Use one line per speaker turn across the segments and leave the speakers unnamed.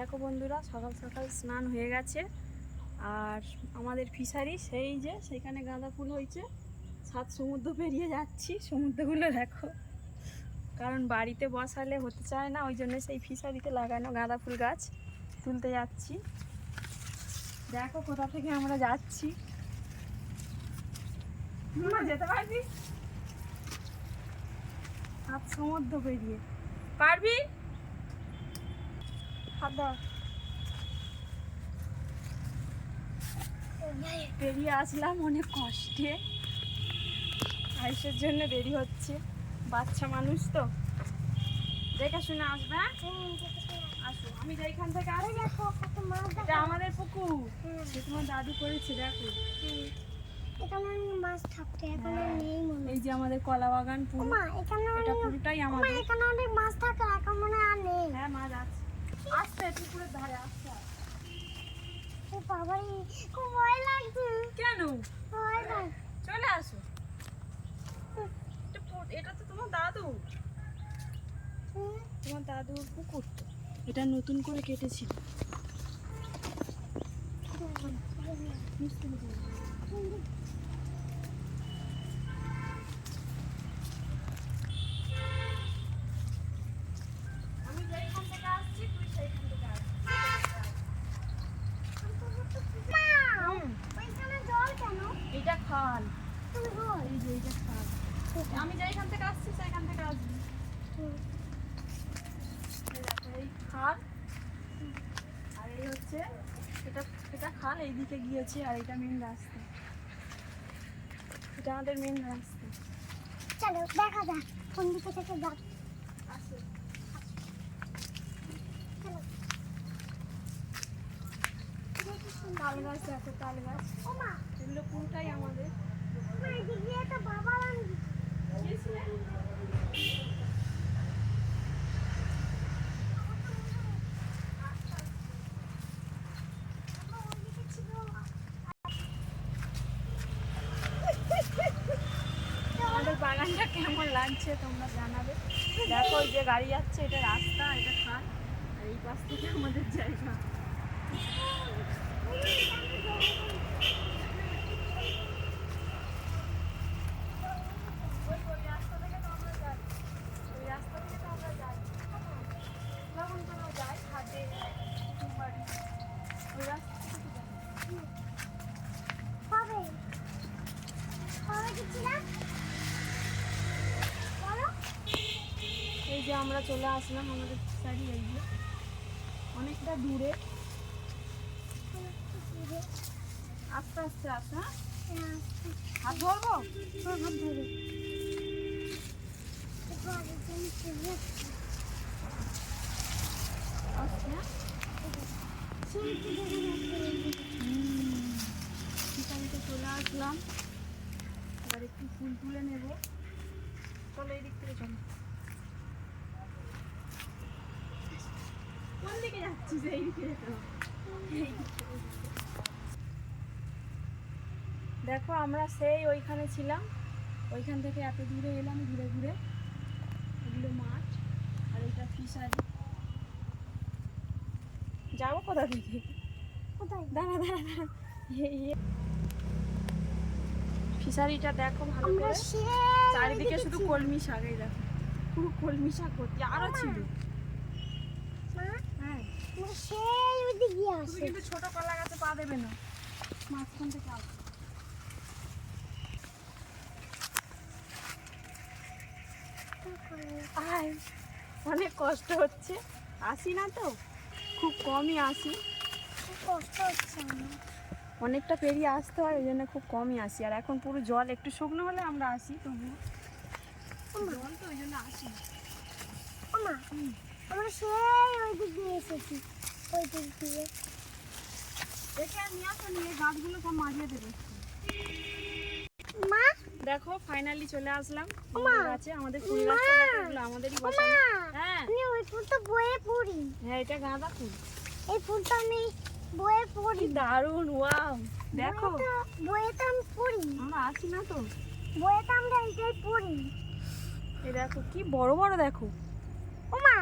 দেখো বন্ধুরা, সকাল সকাল স্নান হয়ে গেছে। আর আমাদের ফিশারি সেই যে, সেখানে গাঁদা ফুল হয়েছে। সাত সমুদ্র পেরিয়ে যাচ্ছি। সমুদ্রগুলো দেখো। কারণ বাড়িতে বসালে হতে চায় না, ওই জন্য সেই ফিশারিতে লাগানো গাঁদা ফুল গাছ তুলতে যাচ্ছি। দেখো কোথা থেকে আমরা যাচ্ছি। যেতে পারবি? সাত সমুদ্র পেরিয়ে। পারবি। বেরিয়ে আসলাম অনেক কষ্টে। আইসের জন্য দেরি হচ্ছে। বাচ্চা মানুষ তো। দেখে শুনে আসবে হ্যাঁ? আসো। আমি যেখান থেকে আসি
দেখো
এটা আমাদের পুকুর। সে তোমার দাদু করেছে দেখো।
এখানে মাছ থাকতো এখন নেই মনে
এই যে আমাদের কলা বাগান পুরো। এটা পুরোটাই আমাদের।
এখানে অনেক মাছ থাকে এখন মনে হয় আর নেই।
হ্যাঁ মাছ আছে। আসছে পুকুরের ধারে আসছে
ও বাবাই খুব ভয় লাগছে।
কেন?
ভয় লাগ
চলে আসো। এটা তো তোমার দাদু। তোমার দাদুর পুকুর তো। এটা নতুন করে কেটেছিল। আমি যেইখান থেকে আসছি তুই সেইখান থেকে আসবি হুম,
ওইখানে জল কেন
এটা খাল
তুমি বল
এই যে এইটা খাল আমি যেইখান থেকে আসছি সেইখান থেকে আসবি। এই খাল আর এই হচ্ছে এটা এটা খাল এইদিকে গিয়েছে আর এটা মেন রাস্তা। এটা আমাদের মেন রাস্তা।
চলো দেখা যাক কোন দিকে থেকে যাক।
তাল গাছ দেখো তাল গাছ। এগুলো পুরোটাই আমাদের?
বাবা
বাগানটা কেমন লাগছে তোমরা জানাবে? দেখো যে গাড়ি যাচ্ছে, এটা রাস্তা, এটা খাল, আর এই পাশ থেকে আমাদের জায়গা। এই যে আমরা চলে আসলাম আমাদের সারি এই যে। অনেকটা দূরে। আস্তে আস্তে আস হ্যাঁ? হাত ধরবো?
হ্যাঁ, হাত ধরে একটু আগে তুমি চলে যাচ্ছি।
আস্তে হ্যাঁ
সেই তো দেখা যাচ্ছে।
ঠিকানিতে চলে আসলাম এবার একটু ফুল তুলে নেব চলো এই দিক থেকে চলো কোন দিকে যাচ্ছিস এই দিকে। দেখো আমরা সেই ওইখানে ছিলাম। ওইখান থেকে এত দূরে এলাম ঘুরে ঘুরে। এগুলো মাঠ আর এটা ফিশারি। যাব কোথা থেকে?
কোথায়?
দাঁড়া দাঁড়া। ফিশারিটা দেখো ভালো করে। চারিদিকে শুধু কলমি শাক এই দেখো। পুরো কলমি শাক ভর্তি আরও ছিল।
সেই ওইদিকে
তুমি কিন্তু ছোট কলা গাছে পা দেবে না মাঝখান থেকে অনেক কষ্ট হচ্ছে। আসি না তো? খুব কমই আসি।
খুব কষ্ট হচ্ছে
অনেকটা পেরিয়ে আসতে হয় ওই জন্য খুব কমই আসি। আর এখন পুরো জল একটু শুকনো হলে আমরা আসি তবু জল তো ওই জন্য আসি না।
আমরা সেই ওই দিক দিয়ে এসেছি। ওই দিক দিয়ে।
দেখে আর নিয়ে আসো নিয়ে গাছগুলো সব মাঝিয়ে দেবে।
মা?
দেখো ফাইনালি চলে আসলাম! ফুল গাছে আমাদের ফুল! গাছটা দেখো আমাদেরই বসানো। হ্যাঁ।
আমি ওই ফুলটা বয়ে পড়ি।
হ্যাঁ এটা গাঁদা ফুল।
এই ফুলটা আমি বয়ে পড়ি।
কি দারুণ ওয়াও। দেখো।
বইয়েটা আমি পড়ি।
আমরা আসি না তো।
বইয়েটা আমরা এইটাই পড়ি।
এই দেখো কি বড় বড় দেখো।
ওমা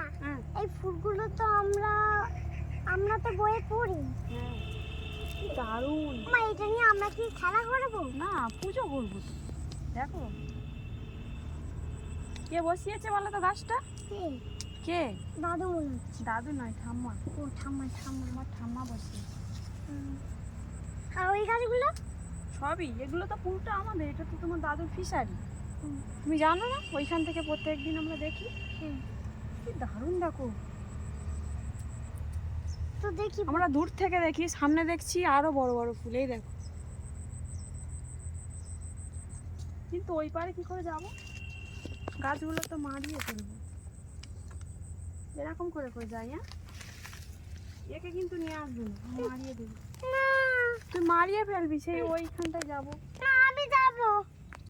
হ্যাঁ
এই ফুলগুলো তো বইয়ে পড়ি।
হ্যাঁ দারুণ।
মা এটা নিয়ে আমরা কি খেলা করব?
না পুজো করব। দেখো। কে বসিয়েছে বলো তো গাছটা?
কে? দাদু মনে হচ্ছে
দাদু নয় ঠাম্মা।
ও ঠাম্মা ঠাম্মা
আমার ঠাম্মা বসিয়েছে।
আর ওই গাছগুলো?
সবই। এগুলো তো পুরোটা আমাদের। এটা তো তোমার দাদুর ফিশারি। তুমি জানো না? ওইখান থেকে প্রত্যেক দিন আমরা দেখি। কি দারুণ দেখো।
তো দেখি।
আমরা দূর থেকে দেখি সামনে দেখছি আরও বড় বড় ফুল এই দেখো। কিন্তু ওই পারে কি করে যাব? গাছগুলো তো মারিয়ে ফেলব। এরকম করে করে যাই হ্যাঁ? একে কিন্তু নিয়ে আসব না মারিয়ে দেবো। তুই মারিয়ে ফেলবি সেই ওইখানটায় যাব।
না আমি যাব।